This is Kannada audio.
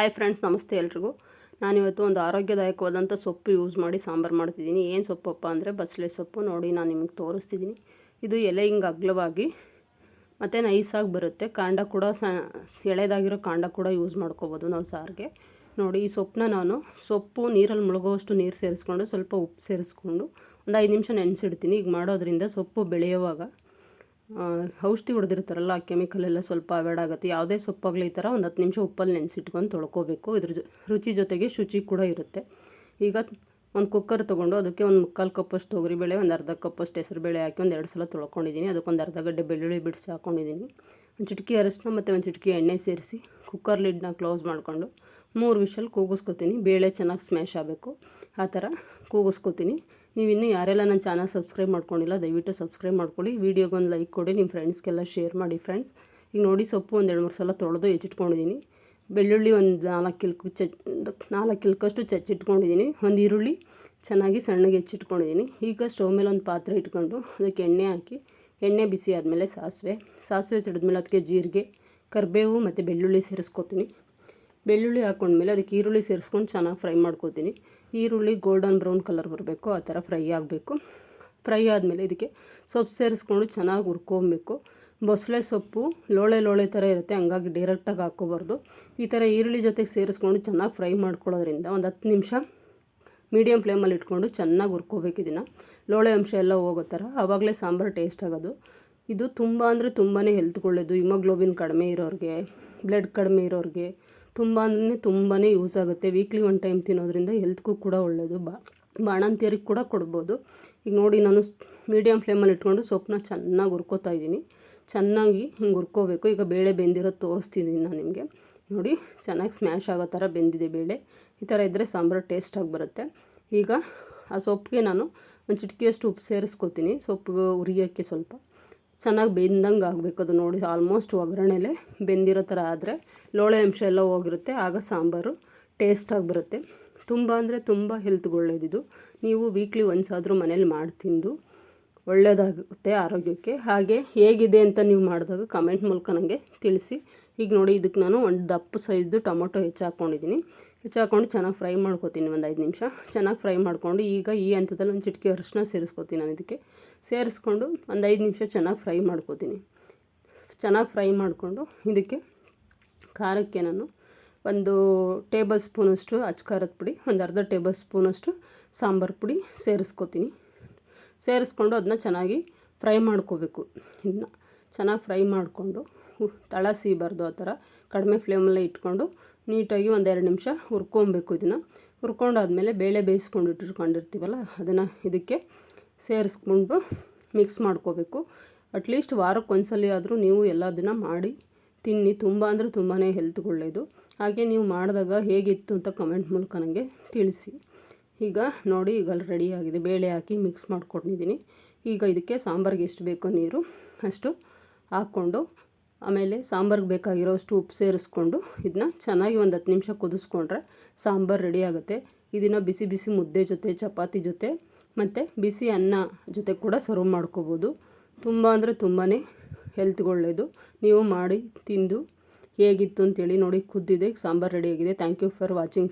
ಹಾಯ್ ಫ್ರೆಂಡ್ಸ್ ನಮಸ್ತೆ ಎಲ್ರಿಗೂ. ನಾನಿವತ್ತು ಒಂದು ಆರೋಗ್ಯದಾಯಕವಾದಂಥ ಸೊಪ್ಪು ಯೂಸ್ ಮಾಡಿ ಸಾಂಬಾರು ಮಾಡ್ತಿದ್ದೀನಿ. ಏನು ಸೊಪ್ಪಪ್ಪ ಅಂದರೆ ಬಸಳೆ ಸೊಪ್ಪು. ನೋಡಿ, ನಾನು ನಿಮಗೆ ತೋರಿಸ್ತಿದ್ದೀನಿ. ಇದು ಎಲೆ ಹಿಂಗೆ ಅಗ್ಲವಾಗಿ ಮತ್ತು ನೈಸಾಗಿ ಬರುತ್ತೆ. ಕಾಂಡ ಕೂಡ ಸ, ಎಳೆದಾಗಿರೋ ಕಾಂಡ ಕೂಡ ಯೂಸ್ ಮಾಡ್ಕೋಬೋದು ನಾವು ಸಾರಿಗೆ. ನೋಡಿ, ಈ ಸೊಪ್ಪನ್ನ ನಾನು ಸೊಪ್ಪು, ನೀರಲ್ಲಿ ಮುಳುಗೋವಷ್ಟು ನೀರು ಸೇರಿಸ್ಕೊಂಡು ಸ್ವಲ್ಪ ಉಪ್ಪು ಸೇರಿಸ್ಕೊಂಡು ಒಂದು ಐದು ನಿಮಿಷ ನೆನೆಸಿಡ್ತೀನಿ. ಈಗ ಮಾಡೋದ್ರಿಂದ ಸೊಪ್ಪು ಬೆಳೆಯುವಾಗ ಔಷಧಿ ಹೊಡೆದಿರ್ತಾರಲ್ಲ, ಆ ಕೆಮಿಕಲ್ ಎಲ್ಲ ಸ್ವಲ್ಪ ಅವಾಯ್ಡ್ ಆಗುತ್ತೆ. ಯಾವುದೇ ಸೊಪ್ಪಾಗಲಿ ಈ ಥರ ಒಂದು ಹತ್ತು ನಿಮಿಷ ಉಪ್ಪಲ್ಲಿ ನೆನೆಸಿಟ್ಕೊಂಡು ತೊಳ್ಕೊಬೇಕು. ಇದ್ರ ರುಚಿ ಜೊತೆಗೆ ಶುಚಿ ಕೂಡ ಇರುತ್ತೆ. ಈಗ ಒಂದು ಕುಕ್ಕರ್ ತೊಗೊಂಡು ಅದಕ್ಕೆ ಒಂದು ಮುಕ್ಕಾಲು ಕಪ್ಪಷ್ಟು ತೊಗರಿಬೇಳೆ, ಒಂದು ಅರ್ಧ ಕಪ್ಪಷ್ಟು ಹೆಸರುಬೇಳೆ ಹಾಕಿ ಒಂದು ಎರಡು ಸಲ ತೊಳ್ಕೊಂಡಿದ್ದೀನಿ. ಅದಕ್ಕೊಂದು ಅರ್ಧ ಗಡ್ಡೆ ಬೆಳ್ಳುಳ್ಳಿ ಬಿಡಿಸಿ ಹಾಕ್ಕೊಂಡಿದ್ದೀನಿ ಒಂದು ಚಿಟಕಿ ಅರಶಿನ ಮತ್ತು ಒಂದು ಚಿಟಕಿ ಎಣ್ಣೆ ಸೇರಿಸಿ ಕುಕ್ಕರ್ ಲಿಡ್ನ ಕ್ಲೋಸ್ ಮಾಡಿಕೊಂಡು ಮೂರು ವಿಷಲ್ ಕೂಗಿಸ್ಕೊತೀನಿ. ಬೇಳೆ ಚೆನ್ನಾಗಿ ಸ್ಮ್ಯಾಶ್ ಆಗಬೇಕು. ಆ ಥರ ಕೂಗಿಸ್ಕೊತೀನಿ. ನೀವು ಇನ್ನೂ ಯಾರೆಲ್ಲ ನನ್ನ ಚಾನಲ್ ಸಬ್ಸ್ಕ್ರೈಬ್ ಮಾಡ್ಕೊಂಡಿಲ್ಲ, ದಯವಿಟ್ಟು ಸಬ್ಸ್ಕ್ರೈಬ್ ಮಾಡ್ಕೊಳ್ಳಿ. ವೀಡಿಯೋಗೆ ಒಂದು ಲೈಕ್ ಕೊಡಿ ನಿಮ್ಮ ಫ್ರೆಂಡ್ಸ್ಗೆಲ್ಲ ಶೇರ್ ಮಾಡಿ ಫ್ರೆಂಡ್ಸ್ ಈಗ ನೋಡಿ ಸೊಪ್ಪು ಒಂದು ಎರಡು ಮೂರು ಸಲ ತೊಳೆದು ಹೆಚ್ಚಿಟ್ಕೊಂಡಿದ್ದೀನಿ ಬೆಳ್ಳುಳ್ಳಿ ಒಂದು ನಾಲ್ಕು ಕಿಲ್ಕು ಚ, ನಾಲ್ಕು ಕಿಲ್ಕಷ್ಟು ಚಚ್ಚಿಟ್ಕೊಂಡಿದ್ದೀನಿ ಒಂದು ಈರುಳ್ಳಿ ಚೆನ್ನಾಗಿ ಸಣ್ಣಗೆ ಹೆಚ್ಚಿಟ್ಕೊಂಡಿದ್ದೀನಿ ಈಗ ಸ್ಟವ್ ಮೇಲೆ ಒಂದು ಪಾತ್ರೆ ಇಟ್ಕೊಂಡು ಅದಕ್ಕೆ ಎಣ್ಣೆ ಹಾಕಿ, ಎಣ್ಣೆ ಬಿಸಿ ಆದಮೇಲೆ ಸಾಸಿವೆ. ಸಾಸಿವೆ ಸಿಡಿದ್ಮೇಲೆ ಅದಕ್ಕೆ ಜೀರಿಗೆ, ಕರಿಬೇವು ಮತ್ತು ಬೆಳ್ಳುಳ್ಳಿ ಸೇರಿಸ್ಕೊತೀನಿ. ಬೆಳ್ಳುಳ್ಳಿ ಹಾಕೊಂಡ್ಮೇಲೆ ಅದಕ್ಕೆ ಈರುಳ್ಳಿ ಸೇರಿಸ್ಕೊಂಡು ಚೆನ್ನಾಗಿ ಫ್ರೈ ಮಾಡ್ಕೋತೀನಿ. ಈರುಳ್ಳಿ ಗೋಲ್ಡನ್ ಬ್ರೌನ್ ಕಲರ್ ಬರಬೇಕು, ಆ ಥರ ಫ್ರೈ ಆಗಬೇಕು. ಫ್ರೈ ಆದಮೇಲೆ ಇದಕ್ಕೆ ಸೊಪ್ಪು ಸೇರಿಸ್ಕೊಂಡು ಚೆನ್ನಾಗಿ ಹುರ್ಕೊಬೇಕು. ಬಸಳೆ ಸೊಪ್ಪು ಲೋಳೆ ಲೋಳೆ ಥರ ಇರುತ್ತೆ, ಹಂಗಾಗಿ ಡೈರೆಕ್ಟಾಗಿ ಹಾಕ್ಕೋಬಾರ್ದು. ಈ ಥರ ಈರುಳ್ಳಿ ಜೊತೆಗೆ ಸೇರಿಸ್ಕೊಂಡು ಚೆನ್ನಾಗಿ ಫ್ರೈ ಮಾಡ್ಕೊಳ್ಳೋದ್ರಿಂದ ಒಂದು ಹತ್ತು ನಿಮಿಷ ಮೀಡಿಯಮ್ ಫ್ಲೇಮಲ್ಲಿ ಇಟ್ಕೊಂಡು ಚೆನ್ನಾಗಿ ಹುರ್ಕೋಬೇಕು ಇದನ್ನು. ಲೋಳೆ ಅಂಶ ಎಲ್ಲ ಹೋಗೋ ಥರ, ಆವಾಗಲೇ ಸಾಂಬಾರು ಟೇಸ್ಟ್ ಆಗೋದು. ಇದು ತುಂಬ ಅಂದರೆ ತುಂಬಾ ಹೆಲ್ತ್ ಒಳ್ಳೆಯದು ಹಿಮೋಗ್ಲೋಬಿನ್ ಕಡಿಮೆ ಇರೋರಿಗೆ ಬ್ಲಡ್ ಕಡಿಮೆ ಇರೋರಿಗೆ. ತುಂಬ ತುಂಬಾ ಯೂಸ್ ಆಗುತ್ತೆ. ವೀಕ್ಲಿ ಒನ್ ಟೈಮ್ ತಿನ್ನೋದ್ರಿಂದ ಹೆಲ್ತ್ಗೂ ಕೂಡ ಒಳ್ಳೆಯದು ಬಾ, ಬಾಣಂತಿಯರಿಗೆ ಕೂಡ ಕೊಡ್ಬೋದು. ಈಗ ನೋಡಿ ನಾನು ಮೀಡಿಯಮ್ ಫ್ಲೇಮಲ್ಲಿ ಇಟ್ಕೊಂಡು ಸೊಪ್ಪನ್ನ ಚೆನ್ನಾಗಿ ಹುರ್ಕೋತಾ ಇದ್ದೀನಿ. ಚೆನ್ನಾಗಿ ಹಿಂಗೆ ಹುರ್ಕೋಬೇಕು. ಈಗ ಬೇಳೆ ಬೆಂದಿರೋದು ತೋರಿಸ್ತಿದ್ದೀನಿ ನಾನು ನಿಮಗೆ. ನೋಡಿ ಚೆನ್ನಾಗಿ ಸ್ಮ್ಯಾಶ್ ಆಗೋ ಥರ ಬೆಂದಿದೆ ಬೇಳೆ. ಈ ಥರ ಇದ್ದರೆ ಸಾಂಬಾರು ಟೇಸ್ಟಾಗಿ ಬರುತ್ತೆ. ಈಗ ಆ ಸೊಪ್ಪಿಗೆ ನಾನು ಒಂದು ಚಿಟಿಕೆಯಷ್ಟು ಉಪ್ಪು ಸೇರಿಸ್ಕೊತೀನಿ. ಸೊಪ್ಪು ಉರಿಯೋಕ್ಕೆ ಸ್ವಲ್ಪ. ಚೆನ್ನಾಗಿ ಬೆಂದಂಗೆ ಆಗಬೇಕು ಅದು ನೋಡಿ. ಆಲ್ಮೋಸ್ಟ್ ಒಗ್ಗರಣೆಲೆ ಬೆಂದಿರೋ ಥರ ಆದರೆ ಲೋಳೆ ಅಂಶ ಎಲ್ಲ ಹೋಗಿರುತ್ತೆ, ಆಗ ಸಾಂಬಾರು ಟೇಸ್ಟಾಗಿ ಬರುತ್ತೆ. ತುಂಬ ಅಂದರೆ ತುಂಬ ಹೆಲ್ತ್ಗೆ ಒಳ್ಳೆಯದಿದು ನೀವು ವೀಕ್ಲಿ ಆದರೂ ಮನೇಲಿ ಮಾಡಿ ತಿಂದು ಒಳ್ಳೆಯದಾಗುತ್ತೆ ಆರೋಗ್ಯಕ್ಕೆ. ಹಾಗೆ ಹೇಗಿದೆ ಅಂತ ನೀವು ಮಾಡಿದಾಗ ಕಮೆಂಟ್ ಮೂಲಕ ನನಗೆ ತಿಳಿಸಿ. ಈಗ ನೋಡಿ ಇದಕ್ಕೆ ನಾನು ಒಂದು ದಪ್ಪ ಸೈಜ್ದು ಟೊಮೊಟೊ ಹೆಚ್ಚಾಕೊಂಡಿದ್ದೀನಿ. ಹೆಚ್ಚಾಕೊಂಡು ಚೆನ್ನಾಗಿ ಫ್ರೈ ಮಾಡ್ಕೊತೀನಿ ಒಂದು ಐದು ನಿಮಿಷ. ಚೆನ್ನಾಗಿ ಫ್ರೈ ಮಾಡಿಕೊಂಡು ಈಗ ಈ ಹಂತದಲ್ಲಿ ಒಂದು ಚಿಟಿಕೆ ಅರಿಶಿನ ಸೇರಿಸ್ಕೊತೀನಿ ನಾನು ಇದಕ್ಕೆ. ಸೇರಿಸ್ಕೊಂಡು ಒಂದು ಐದು ನಿಮಿಷ ಚೆನ್ನಾಗಿ ಫ್ರೈ ಮಾಡ್ಕೊತೀನಿ. ಚೆನ್ನಾಗಿ ಫ್ರೈ ಮಾಡಿಕೊಂಡು ಇದಕ್ಕೆ ಖಾರಕ್ಕೆ ನಾನು ಒಂದು ಟೇಬಲ್ ಸ್ಪೂನಷ್ಟು ಅಚ್ಕಾರದ ಪುಡಿ, ಒಂದು ಅರ್ಧ ಟೇಬಲ್ ಸ್ಪೂನಷ್ಟು ಸಾಂಬಾರು ಪುಡಿ ಸೇರಿಸ್ಕೊತೀನಿ. ಸೇರಿಸ್ಕೊಂಡು ಅದನ್ನ ಚೆನ್ನಾಗಿ ಫ್ರೈ ಮಾಡ್ಕೋಬೇಕು. ಇದನ್ನ ಚೆನ್ನಾಗಿ ಫ್ರೈ ಮಾಡಿಕೊಂಡು ತಳ ಸೀಬಾರ್ದು ಆ ಥರ ಕಡಿಮೆ ಫ್ಲೇಮಲ್ಲೇ ಇಟ್ಕೊಂಡು ನೀಟಾಗಿ ಒಂದೆರಡು ನಿಮಿಷ ಹುರ್ಕೊಬೇಕು ಇದನ್ನು. ಹುರ್ಕೊಂಡಾದ್ಮೇಲೆ ಬೇಳೆ ಬೇಯಿಸ್ಕೊಂಡು ಇಟ್ಟಿರ್ಕೊಂಡಿರ್ತೀವಲ್ಲ ಅದನ್ನು ಇದಕ್ಕೆ ಸೇರಿಸ್ಕೊಂಡು ಮಿಕ್ಸ್ ಮಾಡ್ಕೋಬೇಕು. ಅಟ್ಲೀಸ್ಟ್ ವಾರಕ್ಕೆ ಒಂದ್ಸಲ ಆದರೂ ನೀವು ಎಲ್ಲದನ್ನು ಮಾಡಿ ತಿನ್ನಿ. ತುಂಬ ಅಂದರೆ ತುಂಬಾ ಹೆಲ್ತ್ಗೆ ಒಳ್ಳೆಯದು ಹಾಗೆ ನೀವು ಮಾಡಿದಾಗ ಹೇಗಿತ್ತು ಅಂತ ಕಮೆಂಟ್ ಮೂಲಕ ನನಗೆ ತಿಳಿಸಿ. ಈಗ ನೋಡಿ, ಈಗ ಅಲ್ಲಿ ರೆಡಿಯಾಗಿದೆ ಬೇಳೆ ಹಾಕಿ ಮಿಕ್ಸ್ ಮಾಡ್ಕೊಂಡಿದ್ದೀನಿ ಈಗ ಇದಕ್ಕೆ ಸಾಂಬಾರಿಗೆ ಎಷ್ಟು ಬೇಕೋ ನೀರು ಅಷ್ಟು ಹಾಕ್ಕೊಂಡು, ಆಮೇಲೆ ಸಾಂಬಾರಿಗೆ ಬೇಕಾಗಿರೋ ಅಷ್ಟು ಉಪ್ಪು ಸೇರಿಸ್ಕೊಂಡು ಇದನ್ನ ಚೆನ್ನಾಗಿ ಒಂದು ಹತ್ತು ನಿಮಿಷ ಕುದಿಸ್ಕೊಂಡ್ರೆ ಸಾಂಬಾರು ರೆಡಿ ಆಗುತ್ತೆ. ಇದನ್ನು ಬಿಸಿ ಬಿಸಿ ಮುದ್ದೆ ಜೊತೆ, ಚಪಾತಿ ಜೊತೆ ಮತ್ತು ಬಿಸಿ ಅನ್ನ ಜೊತೆ ಕೂಡ ಸರ್ವ್ ಮಾಡ್ಕೋಬೋದು. ತುಂಬ ಅಂದರೆ ತುಂಬಾ ಹೆಲ್ತ್ಗೆ ನೀವು ಮಾಡಿ, ತಿಂದು ಹೇಗಿತ್ತು ಅಂತೇಳಿ ನೋಡಿ, ಕುದ್ದಿದೆ, ಸಾಂಬಾರು ರೆಡಿಯಾಗಿದೆ ಥ್ಯಾಂಕ್ ಯು ಫಾರ್ ವಾಚಿಂಗ್